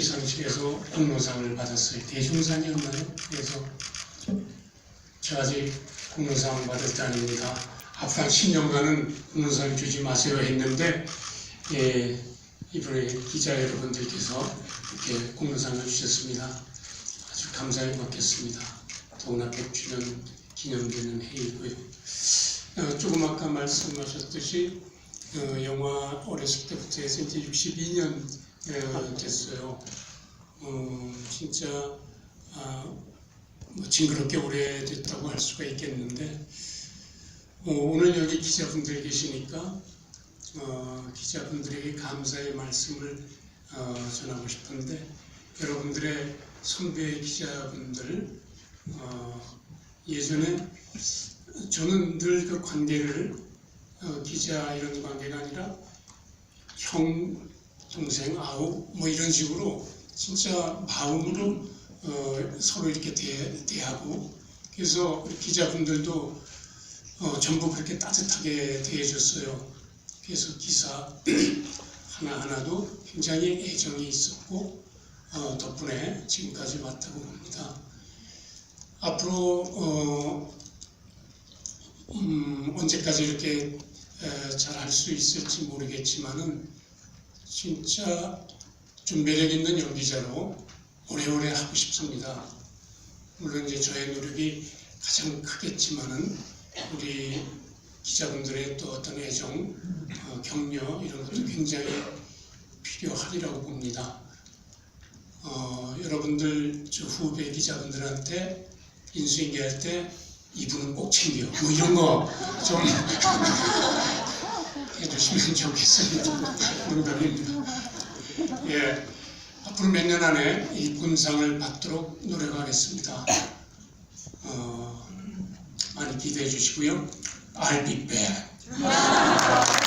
시상식에서 공로상을 받았어요. 대중상이었나요? 그래서 저 아직 공로상 받을 때 아닙니다. 앞으로 한 10년간은 공로상 주지 마세요 했는데 예, 이번에 기자 여러분들께서 이렇게 공로상을 주셨습니다. 아주 감사히 받겠습니다. 더구나 100주년 기념되는 해이고요. 어, 조금 아까 말씀하셨듯이 어, 영화 어렸을 때부터 해서 이제 62년 어, 됐어요. 어, 진짜 아, 뭐 징그럽게 오래됐다고 할 수가 있겠는데 어, 오늘 여기 기자분들 계시니까 어, 기자분들에게 감사의 말씀을 어, 전하고 싶은데 여러분들의 선배 기자분들 어, 예전에 저는 늘 그 관계를 어, 기자 이런 관계가 아니라 형, 동생, 아우 뭐 이런 식으로 진짜 마음으로 어, 서로 이렇게 대, 대하고 그래서 기자분들도 어, 전부 그렇게 따뜻하게 대해줬어요. 그래서 기사 하나하나도 굉장히 애정이 있었고 어, 덕분에 지금까지 왔다고 봅니다. 앞으로 어, 음, 언제까지 이렇게 잘 할 수 있을지 모르겠지만은 진짜 좀 매력 있는 연기자로 오래오래 하고 싶습니다. 물론 이제 저의 노력이 가장 크겠지만은 우리 기자분들의 또 어떤 애정, 어, 격려 이런 것도 굉장히 필요하리라고 봅니다. 어, 여러분들 저 후배 기자분들한테 인수인계할 때 이분은 꼭 챙겨 뭐 이런 거 좀 해 주시면 좋겠습니다. 농담입니다. 예, 앞으로 몇 년 안에 이 군상을 받도록 노력하겠습니다. 어, 많이 기대해 주시고요. I'll be back.